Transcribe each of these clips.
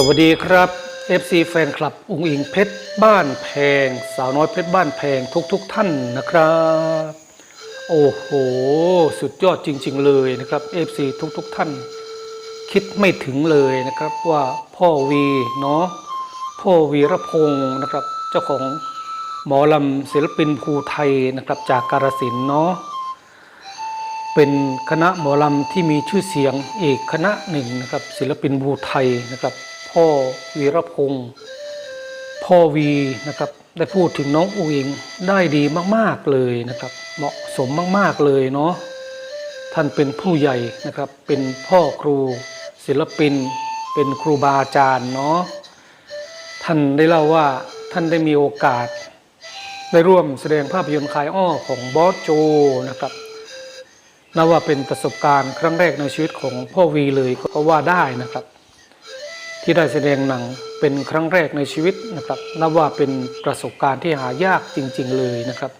สวัสดีครับ FC แฟนคลับอุงอิงเพชรบ้านแพง สาวน้อยเพชรบ้านแพงทุกๆทท่านนะครับ โอ้โห สุดยอดจริง ๆ เลยนะครับ FC ทุกๆทท่าน คิดไม่ถึงเลยนะครับว่าพ่อวีเนาะพ่อวีรพงศ์นะครับ เจ้าของหมอลำศิลปินภูไทยนะครับจากกาฬสินเนาะเป็นคณะหมอลำที่มีชื่อเสียงอีกคณะหนึ่งนะครับศิลปินบูไทยนะครับ พ่อวีรพงศ์พ่อวีนะครับได้พูดถึงน้องอุงอิงได้ดีมากๆเลยนะครับ เหมาะสมมากๆเลยเนาะท่านเป็นผู้ใหญ่นะครับ เป็นพ่อครูศิลปิน เป็นครูบาอาจารย์เนาะท่านได้เล่าว่าท่านได้มีโอกาส ได้ร่วมแสดงภาพยนตร์คายอ้อของบอสโจนะครับนับว่าเป็นประสบการณ์ครั้งแรกในชีวิตของพ่อวีเลยก็ว่าได้นะครับ ที่ได้แสดงหนังเป็นครั้งแรกในชีวิตนะครับนับว่าเป็นประสบการณ์ที่หายากจริง ๆ เลยนะครับ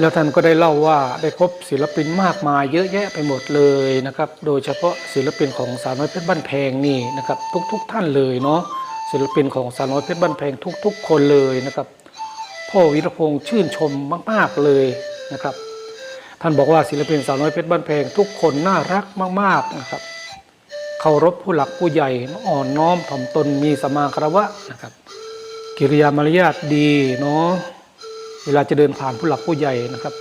แล้วท่านก็ได้เล่าว่าได้พบศิลปินมากมายเยอะแยะไปหมดเลยนะครับ โดยเฉพาะศิลปินของสาวน้อยเพชรบ้านแพงนี่นะครับ ทุก ๆ ท่านเลยเนาะศิลปินของสาวน้อยเพชรบ้านแพงทุก ๆ คนเลยนะครับพ่อวิรพงษ์ชื่นชมมากๆเลยนะครับ ท่านบอกว่าศิลปินสาวน้อยเพชรบ้านแพงทุกคนน่ารักมากๆนะครับ เคารพผู้หลักผู้ใหญ่อ่อนน้อมถ่อมตนมีสมาคารวะนะครับ กิริยามารยาทดีเนาะเวลาจะเดินผ่านผู้หลักผู้ใหญ่นะครับ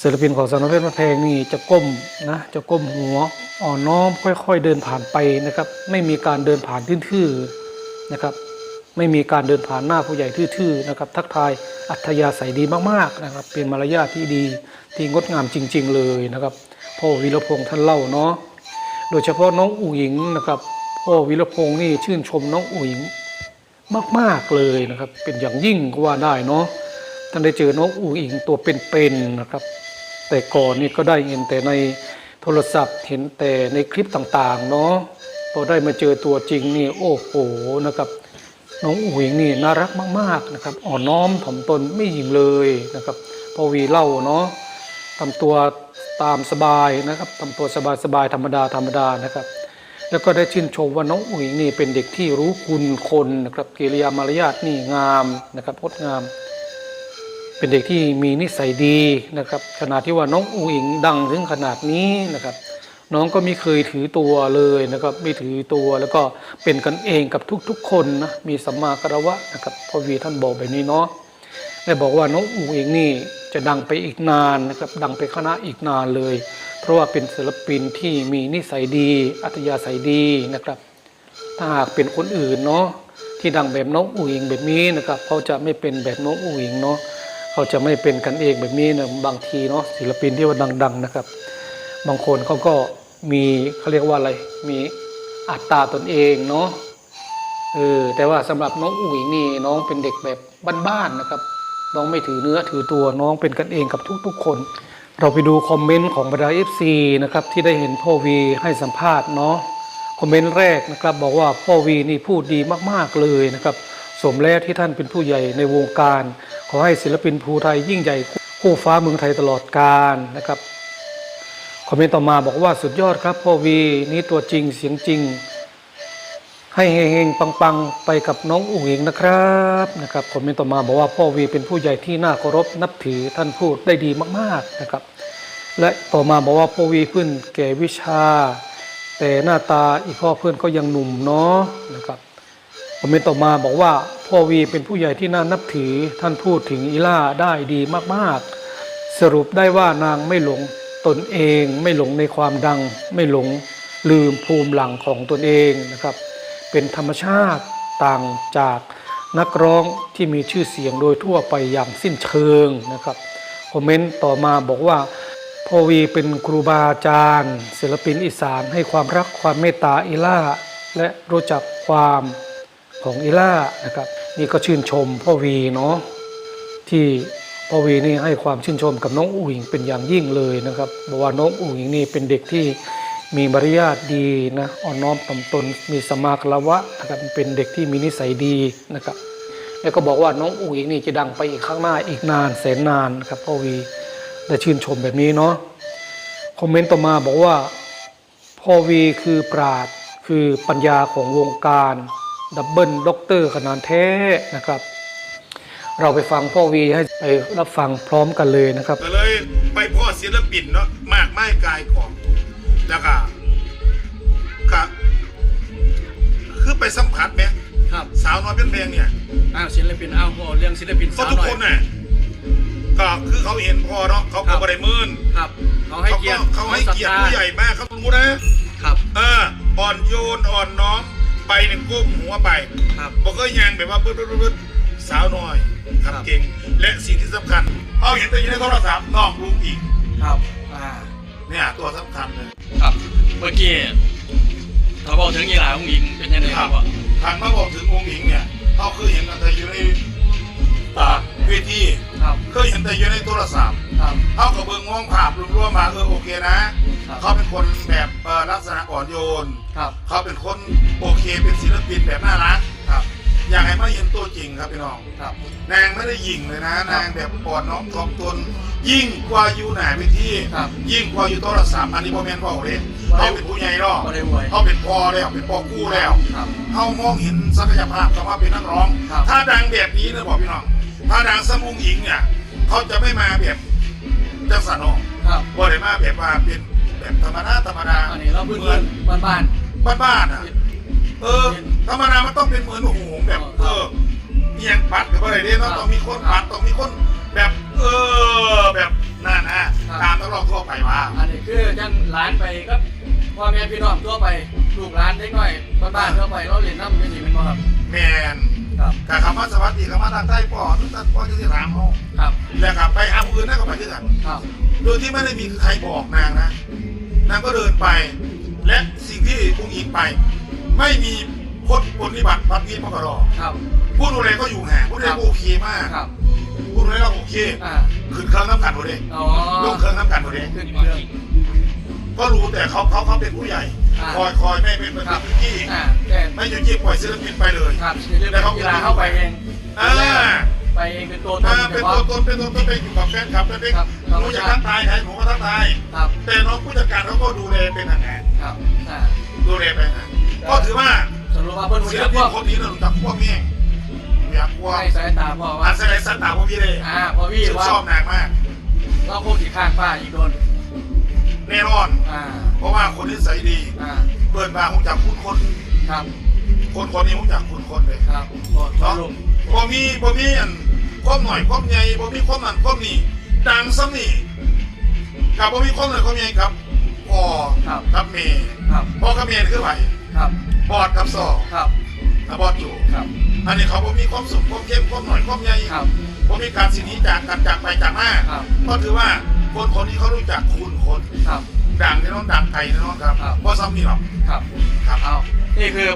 ศิลปินของสาวน้อยเพชรบ้านแพงนี่จะก้มนะจะก้มหัวอ่อนน้อมค่อยๆเดินผ่านไปนะครับ ไม่มีการเดินผ่านทื่อๆนะครับ ไม่มีการเดินผ่านหน้าผู้ใหญ่ทื่อๆนะครับ ทักทายอัธยาศัยดีมากๆนะครับ เป็นมารยาทที่ดีที่งดงามจริง ๆ เลยนะครับพ่อวีรพงษ์ท่านเล่าเนาะ โดยเฉพาะน้องอุ๋งอิงนะครับพ่อวีรพงษ์นี่ชื่นชมน้องอุ๋งอิงมาก ๆ เลยนะครับ เป็นอย่างยิ่งก็ว่าได้เนาะท่านได้เจอน้องอุ๋งอิงตัวเป็นๆนะครับ แต่ก่อนนี่ก็ได้เห็นแต่ในโทรศัพท์เห็นแต่ในคลิปต่างๆเนาะพอได้มาเจอตัวจริงนี่โอ้โหนะครับ น้องอุ๋งอิงนี่น่ารักมาก ๆนะครับ อ่อนน้อมถ่อมตนไม่หยิ่งเลยนะครับพอวีเล่าเนาะทำตัว ตามสบายนะครับทำตัวสบายๆธรรมดาธรรมดานะครับ แล้วก็ได้ชื่นชมว่าน้องอุ๋งนี่เป็นเด็กที่รู้คุณคนนะครับกิริยามารยาทนี่งามนะครับงดงาม เป็นเด็กที่มีนิสัยดีนะครับ ขนาดที่ว่าน้องอุ๋งอิงดังถึงขนาดนี้นะครับ น้องก็ไม่เคยถือตัวเลยนะครับไม่ถือตัวแล้วก็เป็นกันเองกับทุกๆคนนะมีสัมมาคารวะนะครับพ่อวีท่านบอกแบบนี้เนาะ ได้บอกว่าน้องอุ๋งอิงนี่จะดังไปอีกนานนะครับดังไปคณะอีกนานเลย เพราะว่าเป็นศิลปินที่มีนิสัยดี อัธยาศัยดีนะครับ ถ้าหากเป็นคนอื่นเนาะที่ดังแบบน้องอุ๋งอิงแบบนี้นะครับเขาจะไม่เป็นแบบน้องอุ๋งอิงเนาะเขาจะไม่เป็นกันเองแบบนี้นะบางทีเนาะศิลปินที่ว่าดัง ๆนะครับ บางคนเขาก็มีเขาเรียกว่าอะไรมีอัตตาตนเองเนาะเออแต่ว่าสำหรับน้องอุ๋ยนี่น้องเป็นเด็กแบบบ้านๆนะครับ น้องไม่ถือเนื้อถือตัวน้องเป็นกันเองกับทุกๆคน เราไปดูคอมเมนต์ของบรรดาเอฟซีนะครับที่ได้เห็นพ่อวีให้สัมภาษณ์เนาะคอมเมนต์แรกนะครับบอกว่าพ่อวีนี่พูดดีมากๆเลยนะครับสมแล้วที่ท่านเป็นผู้ใหญ่ในวงการ ขอให้ศิลปินภูไทยยิ่งใหญ่คู่ฟ้าเมืองไทยตลอดกาลนะครับคอมเมนต์ต่อมาบอกว่าสุดยอดครับพ่อวีนี่ตัวจริงเสียงจริง ให้เฮงๆปังๆ ไปกับน้องอุ๋งอิงนะครับนะครับคอมเมนต์ต่อมาบอกว่าพ่อวีเป็นผู้ใหญ่ที่น่าเคารพนับถือท่านพูดได้ดีมากๆนะครับ และต่อมาบอกว่าพ่อวีเพื่อนแก่วิชา แต่หน้าตาอีพ่อเพื่อนก็ยังหนุ่มเนาะนะครับคอมเมนต์ต่อมาบอกว่าพ่อวีเป็นผู้ใหญ่ที่น่านับถือท่านพูดถึงอีล่าได้ดีมากๆ สรุปได้ว่านางไม่หลงตนเอง ไม่หลงในความดัง ไม่หลงลืมภูมิหลังของตนเองนะครับ เป็นธรรมชาติต่างจากนักร้องที่มีชื่อเสียงโดยทั่วไปอย่างสิ้นเชิงนะครับคอมเมนต์ต่อมาบอกว่าพ่อวีเป็นครูบาอาจารย์ ศิลปินอีสานให้ความรักความเมตตาอีล่า และรู้จักความของอีล่านะครับนี่ก็ชื่นชมพ่อวีเนาะที่พ่อวีนี่ให้ความชื่นชมกับน้องอุ๋งเป็นอย่างยิ่งเลยนะครับบอกว่าน้องอุ๋งนี่เป็นเด็กที่ มีมารยาทดีนะอ่อนน้อมถ่อมตน มีสมาคาวะนะครับเป็นเด็กที่มีนิสัยดีนะครับ แล้วก็บอกว่าน้องอุ๋งนี่จะดังไปอีกข้างหน้าอีกนานแสนนานครับพ่อวีได้ชื่นชมแบบนี้เนาะคอมเมนต์ต่อมาบอกว่าพ่อวีคือปราดคือปัญญาของวงการดับเบิลด็อกเตอร์ขนาดแท้นะครับ เราไปฟังพ่อวีให้ไปรับฟังพร้อมกันเลยนะครับก็เลยไปพ่อศิลปินเนาะมากไม้กายของ แล้วก็ก็คือไปสัมผัสไหมครับ สาวน้อยเป็นเพลงเนี่ยอ้าวศิลปินอ้าวโหเรื่องศิลปินก็สาวทุกหน่อคย นน่ะก็คือเขาเห็นพ่อเนาะเขาครัก็บ บริมื่นครับเขาให้เขาเกียก็รติเขาให้เกียรติศผู้ทธาใหญ่มากเขารู้นะครับเอออ่อนโยนอ่อนน้อมไปหนึ่งก้มหัวไปครับ บอกก็ยังแบบว่าปึ๊ดปึ๊ดปึ๊ดปึ๊ดสาวน้อยครับครับ เก่งและสิ่งที่สำคัญเขาเห็นแต่อยังในโทรศัพท์น้องลุงอีก ครับอ่า เนี่ยตัวสำคัญเลยครับ เมื่อกี้ถ้าบอกถึงยีหลาของหญิงเป็นยังไงครับว่าทางมาบอกถึงองค์หญิงเนี่ยเขาเคยเห็นกันแต่อยู่ในอ่าเวทีครับเคยเห็นแต่อยู่ในโทรศัพท์ครับเขาก็เบิ่งมองภาพรวมๆมาเออโอเคนะ เขาเป็นคนแบบเอ่อลักษณะอ่อนโยนครับเขาเป็นคนโอเคเป็นศิลปินแบบน่ารัก มาเห็นตัวจริงครับพี่น้องครับ นางไม่ได้ยิงเลยนะ นางแบบอ่อนน้อมถ่อมตน ยิ่งกว่าอยู่ไหนไปที่ ครับยิ่งกว่าอยู่โทรศัพท์อันนี้พ่อแม่นพ่อเลยเขาเป็นผู้ใหญ่หรอกบ่ได้อวยเขาเป็นพ่อแล้วเป็นพ่อกู้แล้วครับเขามองเห็นศักยภาพเขามาเป็นนักร้อง ครับ ถ้าดังแบบนี้นะบอกพี่น้อง ถ้าดังสมุงหญิงเนี่ยเขาจะไม่มาแบบจังสันนองครับ บ่ได้มาแบบว่าเป็นแบบธรรมดาธรรมดาอันนี้เราพื้นเหมือนบ้านบ้านบ้านๆอะ เออธรรมดามันต้องเป็นเหมือนโหงแบบเออเอียงปัดกับอะไรเนี่ยต้องต้องมีคนปัดต้องมีคนแบบเออแบบนั่นนะตามตลอดทั่วไปว่าๆอันนี้คือจังร้านไปก็พ่อแม่พี่น้องทั่วไปลูกร้านเล็กน้อยบ้านๆทั่วไปเราเรียนน้ำยังสิเป็นบ่ครับแมนครับกับคำว่าสวัสดีคำว่าทางใต้ป่อนั่นตันป่อที่ถามเขาครับแล้วกับไปหาผู้อื่นนั่นก็ไปด้วยกันครับโดยที่ไม่ได้มีใครบอกนางนะนางก็เดินไป และสิ่งที่อุ้งอิงไป ไม่มีคนปฏิบัติพัดพีมกรอครับ ผู้ดูแลก็อยู่ห่างผู้ดูแลก็โอเคมากครับผู้ดูแลก็โอเคอ่าขึ้นเครื่องน้ำกันหมดเลยอ๋อลงเครื่องน้ำกันหมดเลยขึ้นเครื่อง ก็รู้แต่เขาเขาเขาเป็นผู้ใหญ่ อ่า คอยคอยไม่เป็นเหมือนครับพี่อ่าแต่ไม่ยุยิบปล่อยศิลปินไปเลยครับเรื่องกีฬาเข้าไปเองอ่าไปเองเป็นตัวตนอ่าเฉเป็นพาะตัวตนเป็นตัวตนเป็นอยู่กับแฟนคลับเป็นเป็นครับหนูอยากทักทายใครหนูก็ทักทาย ครับแต่น้องผู้จัดการเขาก็ดูแลเป็นทางงานครับอ่า ดูแลเป็นทางงาน ก็ถือว่าสรุปว่าเพิ่นศิรู้ลจักปิพนวกคนนี้เรารู้จักพวกแม่งอยากพวกให้สายตาพ่ออาว่าแสดงสตาร์พวกพี่เลยอ่าพอพี่ชื่นว่าชอบนางมาก เราคงสิข้างป้าอีกโดนแน่นอน อ่าเพราะว่าคนนิสัยดี อ่าเปิดมาคงจากคุณคน ครับคนคนนี้คงจากคุณคนเลยครับพอพอเนาะลูกบ่มีบ่มีอันความหน่อยความใหญ่บ่มีความนั่นความนี่ดังซ้ำนี่กับบ่มีความหน่อยความใหญ่ครับพ่อครับกับเมย์ครับพ่อกับเมย์คือไผ ครับบอดกับซอครับกับบอดอยู่ครับ อันนี้เขาบ่มีความสุขความเข้มความหน่อยความใหญ่ครับบ่มีการสิหนีจากกันจากไปจากมาครับก็ถือว่าคนคนนี้เขารู้จักคุณคนครับดังแน่นอนดังไกลแน่นอนครับครับบ่ซ้ำนี่หรอกครับครับเอานี่คือ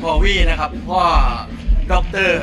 พ่อวี่นะครับพ่อด็อกเตอร์